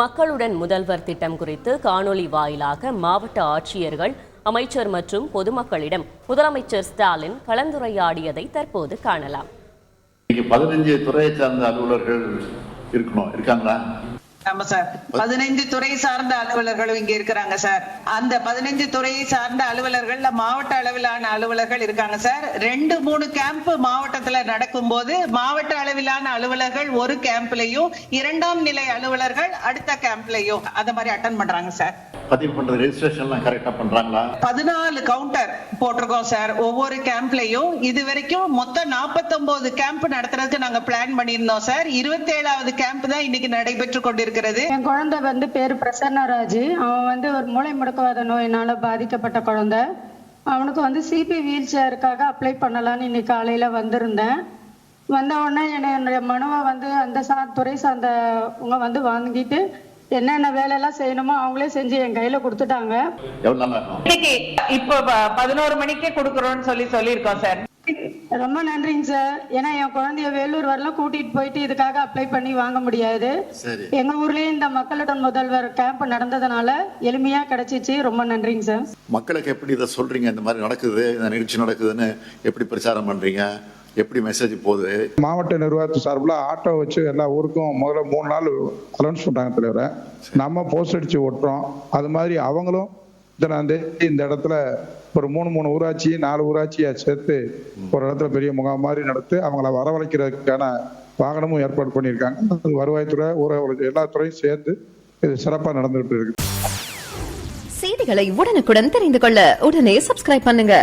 மக்களுடன் முதல்வர் திட்டம் குறித்து காணொலி வாயிலாக மாவட்ட ஆட்சியர்கள் அமைச்சர் மற்றும் பொதுமக்களிடம் முதலமைச்சர் ஸ்டாலின் கலந்துரையாடியதை தற்போது காணலாம். பதினஞ்சு துறையை சார்ந்த அலுவலர்கள் இருக்கணும் இருக்காங்களா? ஆமா சார். பதினைந்து துறை சார்ந்த அலுவலர்களும் இங்க இருக்கிறாங்க சார். அந்த பதினைந்து துறையை சார்ந்த அலுவலர்கள்ல மாவட்ட அளவிலான அலுவலர்கள் இருக்காங்க சார். ரெண்டு மூணு கேம்ப் மாவட்டத்துல நடக்கும்போது மாவட்ட அளவிலான அலுவலர்கள் ஒரு கேம்ப்லயும் இரண்டாம் நிலை அலுவலர்கள் அடுத்த கேம்ப்லயும் அந்த மாதிரி அட்டன் பண்றாங்க சார். பதிவு பண்ற ரெஜிஸ்ட்ரேஷன்லாம் கரெக்டா பண்றாங்களா? பதினாலு கவுண்டர் போட்டிருக்கோம் சார். ஒவ்வொரு கேம்ப்லயும். இது வரைக்கும் மொத்தம் 49 கேம்ப் நடத்துறதுக்கு நாங்க பிளான் பண்ணியிருந்தோம் சார். இருபத்தி ஏழாவது கேம்ப் தான் இன்னைக்கு நடைபெற்று கொண்டிருக்கிறது என் குழந்தை வந்து பேர் பிரசன்னராஜ். அவன் வந்து ஒரு மூளை முடக்குவாத நோயினால பாதிக்கப்பட்ட குழந்தை. அவனுக்கு வந்து சிபி வீல் சேருக்காக அப்ளை பண்ணலான்னு இன்னைக்கு காலையில வந்திருந்தேன். வந்த உடனே என்னை என்னுடைய மனுவை வந்து அந்த சா துறை சார்ந்தவங்க வந்து வாங்கிட்டு என்னென்ன வேலையெல்லாம் செய்யணுமோ அவங்களே செஞ்சு என் கையில கொடுத்துட்டாங்க. இன்னைக்கு இப்போ பதினோரு மணிக்கே கொடுக்குறோம்னு சொல்லி சொல்லியிருக்கோம் சார். ரொம்ப நன்றிங்க சார். ஏன்னா என் குழந்தைய வேலூர் வரலாம் கூட்டிட்டு போயிட்டு இதுக்காக அப்ளை பண்ணி வாங்க முடியாது. சரி. எங்க ஊர்லயே இந்த மக்களுடன் முதல்வர் கேம்ப் நடந்ததுனால எளிமையா கிடைச்சிச்சு. ரொம்ப நன்றிங்க சார். மக்களுக்கு எப்படி இதை சொல்றீங்க? இந்த மாதிரி நடக்குது இந்த நிகழ்ச்சி நடக்குதுன்னு எப்படி பிரச்சாரம் பண்றீங்க? எப்படி மெசேஜ் போகுது? மாவட்ட நிர்வாகத்து சார்பில் ஆட்டோ வச்சு எல்லா ஊருக்கும் முதல்ல மூணு நாள் அலௌன்ஸ் பண்ணுறாங்க தலைவரை. நம்ம போஸ்ட் அடிச்சு ஓட்டுறோம். அது மாதிரி அவங்களும் இத்தனாம் தேதி இந்த இடத்துல ஒரு மூணு மூணு ஊராட்சி நாலு ஊராட்சியை சேர்த்து ஒரு இடத்துல பெரிய முகாம் மாதிரி நடத்தி அவங்கள வரவழைக்கிறதுக்கான வாகனமும் ஏற்பாடு பண்ணியிருக்காங்க. அது வருவாய்த்துறை ஊரக எல்லா துறையும் சேர்ந்து இது சிறப்பாக நடந்துகிட்டு இருக்கு. செய்திகளை உடனுக்குடன் தெரிந்து கொள்ள உடனே சப்ஸ்கிரைப் பண்ணுங்க.